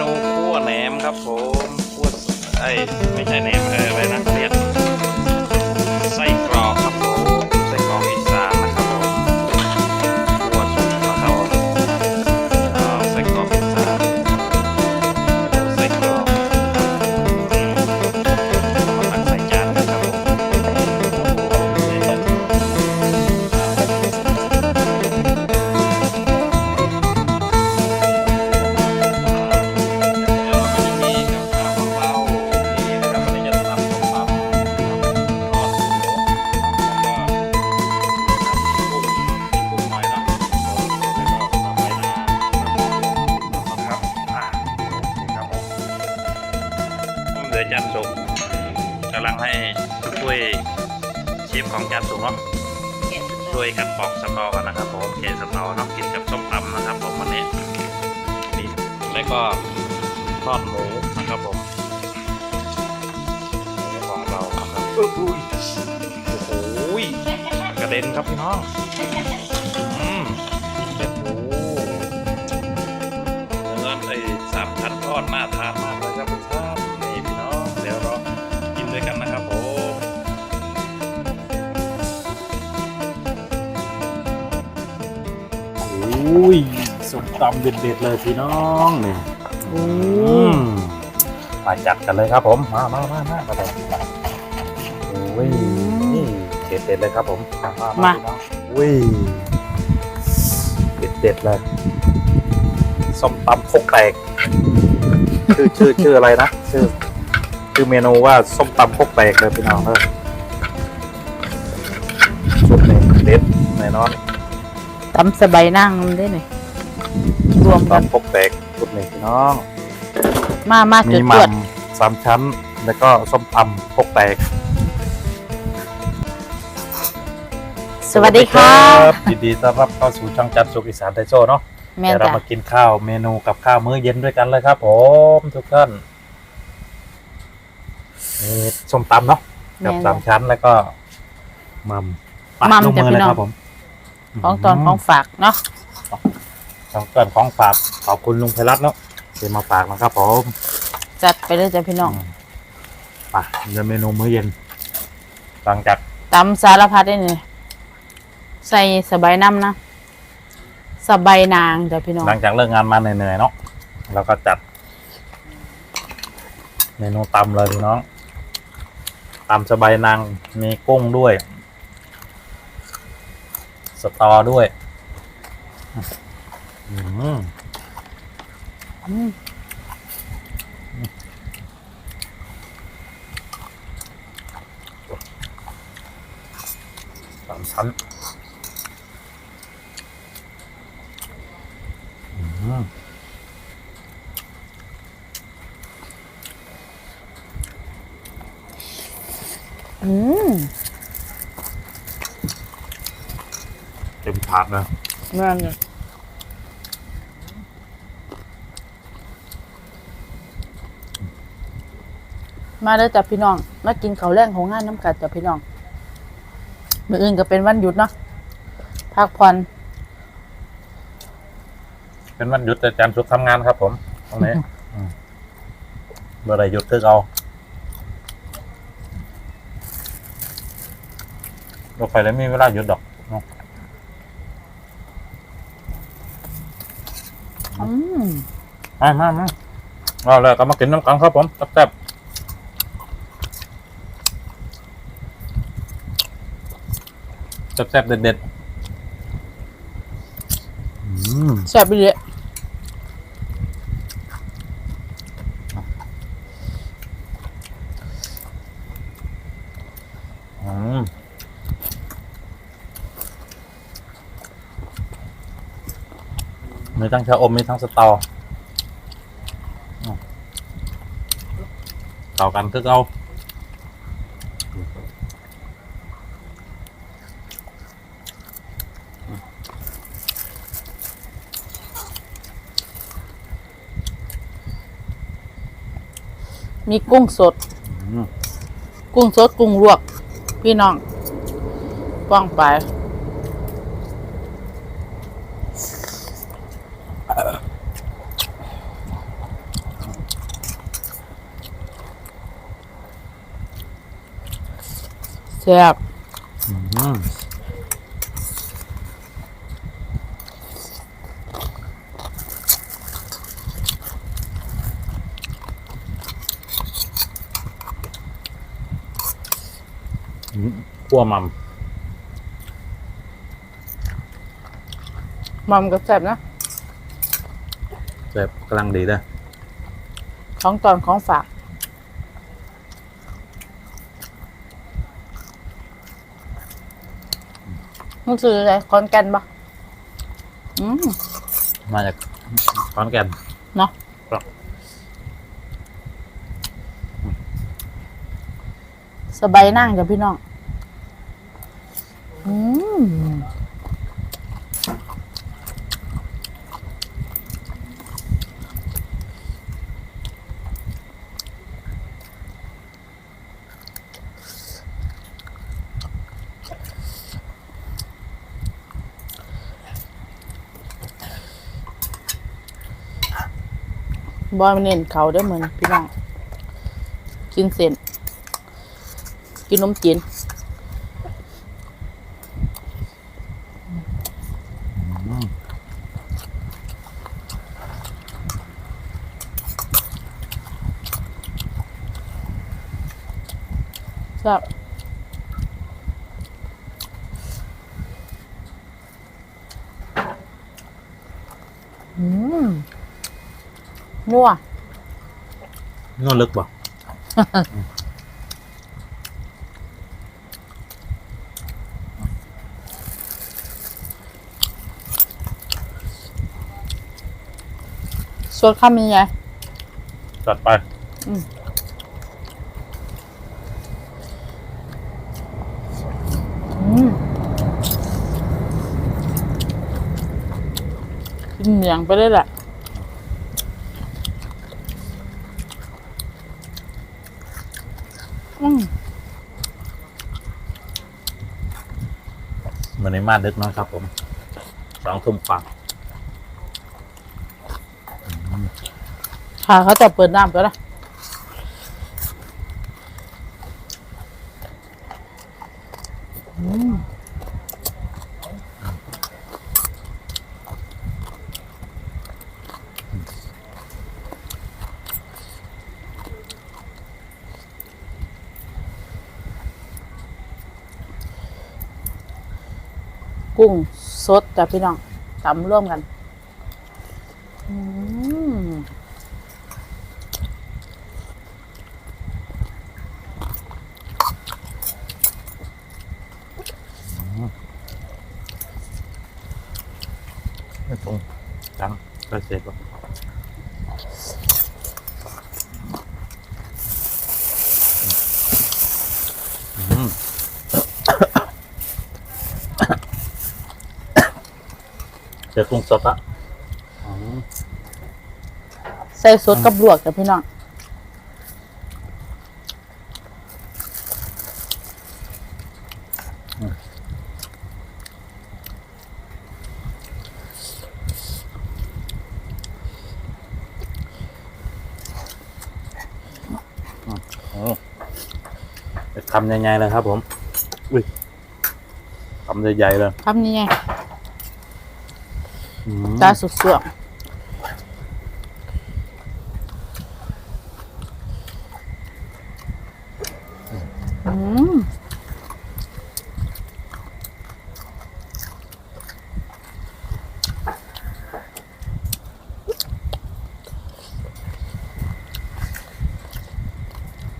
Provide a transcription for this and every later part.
นูคั่วแหนมครับผมคั่วไอ้ไม่ใช่แหนมเอออะไรนะ วยกันปอกสตอกันนะครับผมเคสตอเนาะกินกับส้มตำนะครับผมวันนี้นี่แล้วก็ทอดหมูนะครับผมของเราครับอุ้ยโอ้โหยกระเด็นครับพี่น้องอืมโอ้โหเนื้อไอ้สามชั้นทอดน่าท อ้ยส้มตำเด็ดๆเลยพี่น้องเนี่ยอืมมาจัดกันเลยครับผม มามามามามาเลยโอ้ยนี่เด็ดๆเลยครับผมมามามามาพี่น้องอุ้ยเด็ดๆเลยส้มตำพกแตกชื่อชื่อชื่ออะไรนะชื่อชื่อเมนูว่าส้มตำพกแตกเลยพี่น้องเลยสุดเลยเด็ดแน่นอน ตำสบายนั่งมันได้หน่อยรวมกันตำพกแตกสุดหนึ่งพี่น้อง มามามีจุดหตรวจม่ำสามชั้น แล้วก็ส้มตำพกแตกสวัสดีค่ะบยินดีต้อนรับเข้าสู่ช่องจัดสุขอีสานไทยโซเนาะแม่เดี๋ยวเราจ้ะมากินข้าวเมนูกับข้าวมื้อเย็นด้วยกันเลยครับผมทุกท่านนี่ส้มตำเนาะกับแม่สามชั้นแล้วก็หม่ำปะหม่ำลงมือจ้ะพี่เลยน้อง ครับผม ของตอนของฝากเนาะของตอนของฝากขอบคุณลุงไพรัตน์เนาะที่มาฝากนะครับผมจัดไปเลยจ้ะพี่น้องป่ะเดี๋ยวเมนูมื้อเย็นหลังจากตำสารพัดได้เลยใส่สบายน้ำนะสบายนางจ้ะพี่น้องหลังจากเลิกงานมาเหนื่อยๆเนาะแล้วก็จัดเมนูตำเลยพี่น้องตำสบายนางมีกุ้งด้วย สตอด้วยอืมอืมสามชั้นอืมอืม เต็มถาดเลยแม่นเลยมาเด้อจ้ะพี่น้อง มากินข้าวแรงของงานน้ำกัดจ้ะพี่น้อง มื้ออื่นก็เป็นวันหยุดเนาะพักผ่อนเป็นวันหยุดแต่อาจารย์สุขทำงานครับ ผมตรงนี้อืมเมื่อไรหยุดคือเอารถไฟแล้วมีเวลาหยุดดอกเนาะ อื มมามามาเอาเลยก็มากินน้ำกันครับผมแซ่บๆแซ่บๆเด็ดๆอืมแซ่บไปเลย อืม มีทั้งชะอมมีทั้งสตออืมต่อกันคือเอามีกุ้งสดอืมกุ้งสดกุ้งลวก พี่น้องป้องไป แซ่บขั่วมัมมัมก็แซ่บนะแบบกำลังดีเลยของตอนของฝาก มันคืออะไรคอนแกนปะอืม มาจากขอนแก่นเนาะ ครับสบายนั่งกับพี่น้อง อืม บอยมันเน้นเขาได้อเหมือนพี่น้อง กินเส้นกินนมจีนครับอืม นัวนวดลึกบ่สวดคำยังไงจัดไปอืมกินเหมียงไปเลยแหละ อืม เห มือนในม่านลึกเนาะครับผมสองทุ่มฟังค่ะเขาจะเปิดน้ำก็ได้อืม กุ้งสดจ้ะพี่น้องตำร่วมกันอืมไม่ตรงจังก็เสร็จแล้วอืม เจอกุ้งสดละอืมใส่สดกับลวกจ้ะพี่น้องโอ้คำใหญ่ๆเลยครับผม อุ้ยคำใหญ่ๆเลยทำนี่ไงอืม ตาสุดสวงอืม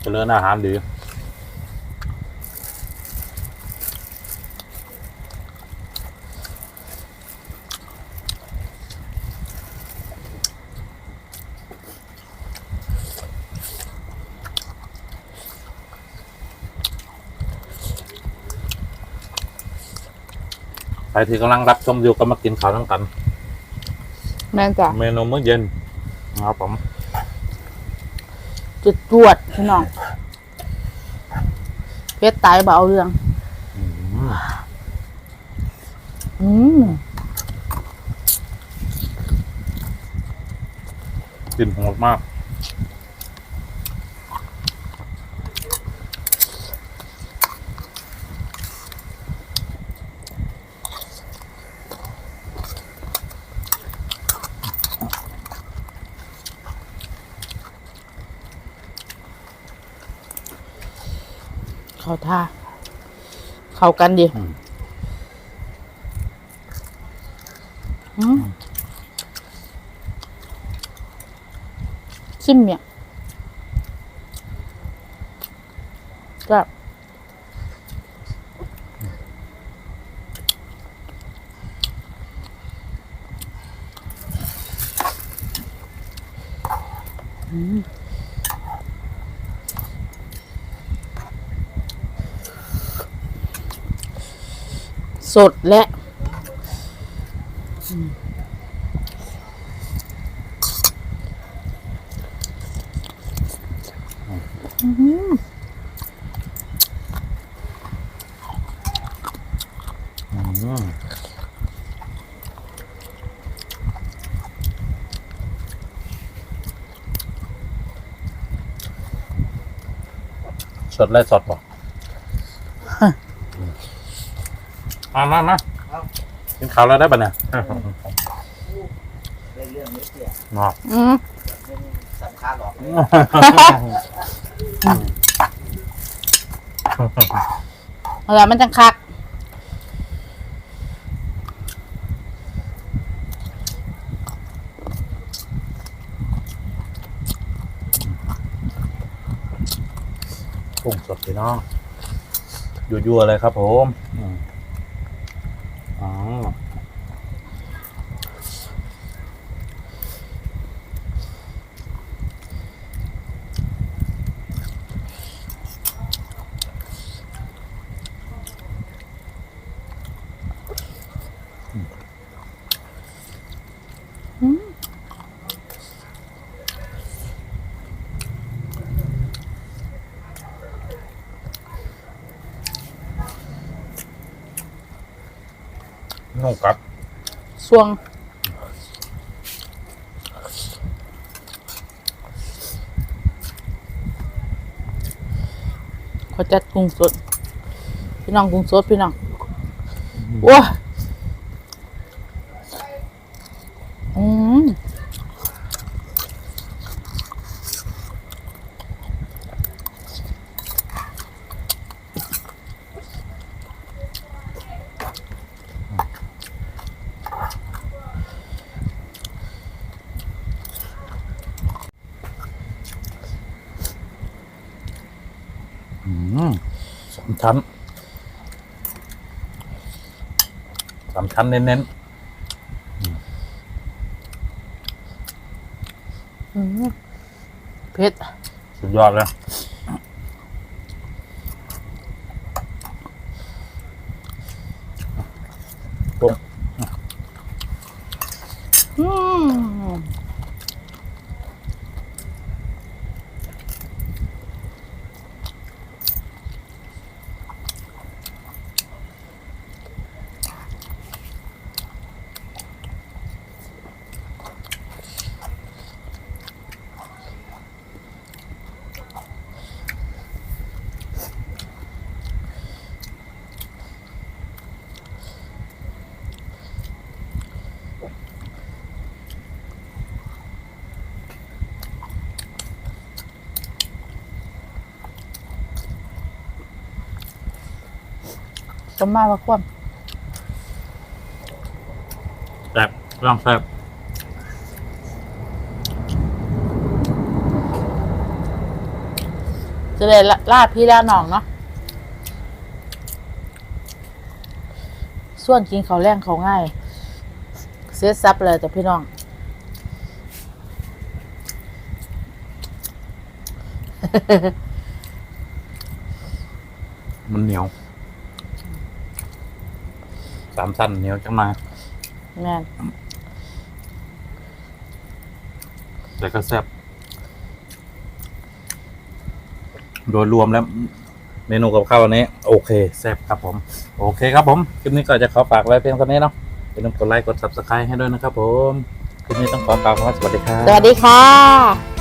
เจริญอาหารดี รที่กำลังรับชมอยู่ก็มากินข้าวทั้งกัน แม่นจ้ะเมนูมื้อเย็นนะครับผมจุดจวดพี่น้องเพชรตายบ่เอาเรื่อง อืมอืมกลิ่นโหดมาก เข้ากันดี อืม อืมชิมเนี่ยก็ สดและอือหืออืมสดและสดบ่ มามามากินข้าวแล้วได้ปะเนี่ยได้เรื่องนี้เสียเนาะอืมไม่สำคัญหรอกอะไรมันจังคักกุ้งสดพี่น้องยั่วๆเลยครับผม อื มอ๋อนุ่มกัดสวง ขอจัดกุ้งสด พี่น้องกุ้งสดพี่น้องว้าอืม อืมสาม ชั้นสามชั้นเน้นอืมเผ็ดๆสุดยอดเลย ก็มาว่าความแซ่บร่างแซ่บจะได้ละลาพี่ลาน้องเนาะส่วนกินเขาวแรงเขาวง่าย เสียซับเลยแต่พี่น้อง มันเหนียว สามชั้นเหนียวจังมาแม่นแต่ก็แซ่บโดยรวมแล้ว เมนูกับข้าววันนี้ โอเคแซ่บครับผม โอเคครับผม คลิปนี้ก็จะขอฝากไว้เพียงเท่านี้เนาะอย่าลืมกดไลค์กด subscribe ให้ด้วยนะครับผม คลิปนี้ต้องขอกล่าวคำว่าสวัสดีครับ สวัสดีค่ะ